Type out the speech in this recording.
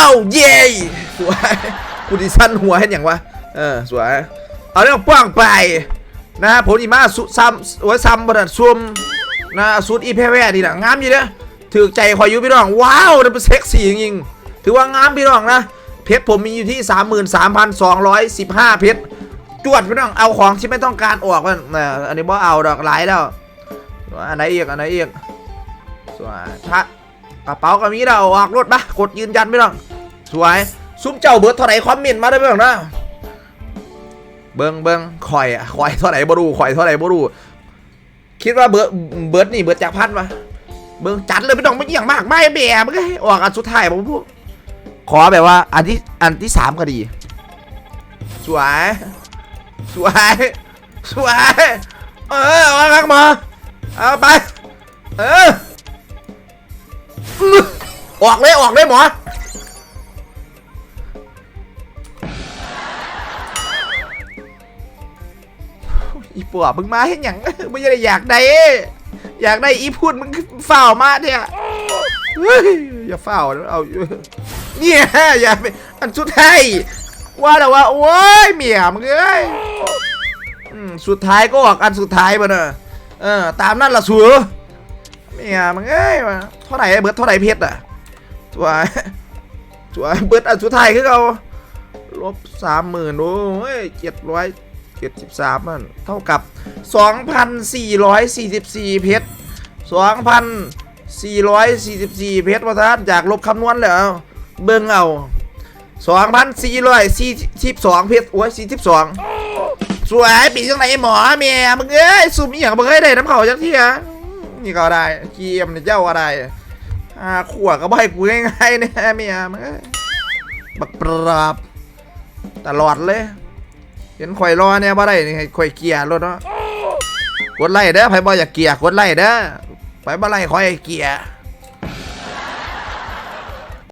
าวเย้สวยกูดิสั้นหัวเห็นอย่างวะเออสวยเอาเรื่องป้างไปนะผมอีมาสุซ้ำโอ้ยซ้ำบดัดซุ่มนะสุดอีเพแว่นี่แหละงามอยู่เด้อถือใจคอยอยู่พี่น้องว้าวนั่นเป็นเซ็กซี่จริงๆถือว่างามพี่น้องนะเพชรผมมีอยู่ที่ 33,215 เพชรจวดพี่น้องเอาของที่ไม่ต้องการออกมันนะอันนี้บ่เอาดอกหลายแล้วอันไหนอีกอันไหนอีกสวยถ้า กระเป๋าก็มีเราออกรถปะกดยืนยันพี่น้องสวยซุ้มเจ้าเบิร์ดเท่าไหร่คอมเมนต์มาได้พี่น้องนะเบิงเบิงข่อยอะข่อยเท่าไหร่บ่รู้ข่อยเท่าไหร่บ่รู้คิดว่าเบิร์ดเบิร์ดนี่เบิร์ดจากพันมาเบิงจัดเลยไม่ต้องไม่เยี่ยงมากไม่แบะมันก็ให้ออกอันสุดท้ายผมพูดขอแบบว่าอันที่อันที่สามก็ดี สวย สวย สวย เออเอาข้างมา เอาไป เออ ออกเลยออกเลยหมอ อีปวมึงมาเห็นอย่างมึงจะได้อยากได้ อยากได้อีพูดมึงเฝ่าวมาเนี่ยอย่าฝ่าวนะเอาเนี่ยอย่าไปอันสุดท้ายว่าแต่ว่า โอ้ยเมียมึงเอ้ยสุดท้ายก็ออกอันสุดท้ายมาเนอะเออ ตามนั่นละสูเมียมึงเอ้ยเท่าไหร่เบิร์ดเท่าไหร่เพชรอะ สวยสวยเบิดอันสุดท้ายคือเอาลบสามหมื่นโอ้ยเจ็ดร้อยเจ็ดสิบสามมันเท่ากับสองพันสี่ร้อยสี่สิบสี่เพชรสองพันสี่ร้อยสี่สิบสี่เพชรประธานอยากลบคำนวณแล้ว เบิ่งเอาสองพันสี่ร้อยสี่สิบสองเพชรโอ้ยสี่สิบสองสวยปีจังไหนหมอเมียมึงเอ้ยสุ่มอีหยังมึงเอ้ยได้น้ำเขาจังที่ฮะนี่ก็ได้เกมเนี่ยเจ้าอะไร อาขวดก็บ่ให้กูง่ายๆเนี่ยเมียมึงบักปราบตลอดเลย เห็นข่อยรอเนี่ยบ่ได้ข่อยเกียร์รถเนาะกดไล่เด้อไผบ่อยากเกียร์กดไล่เด้อไผบ่ไล่ข่อยเกียร์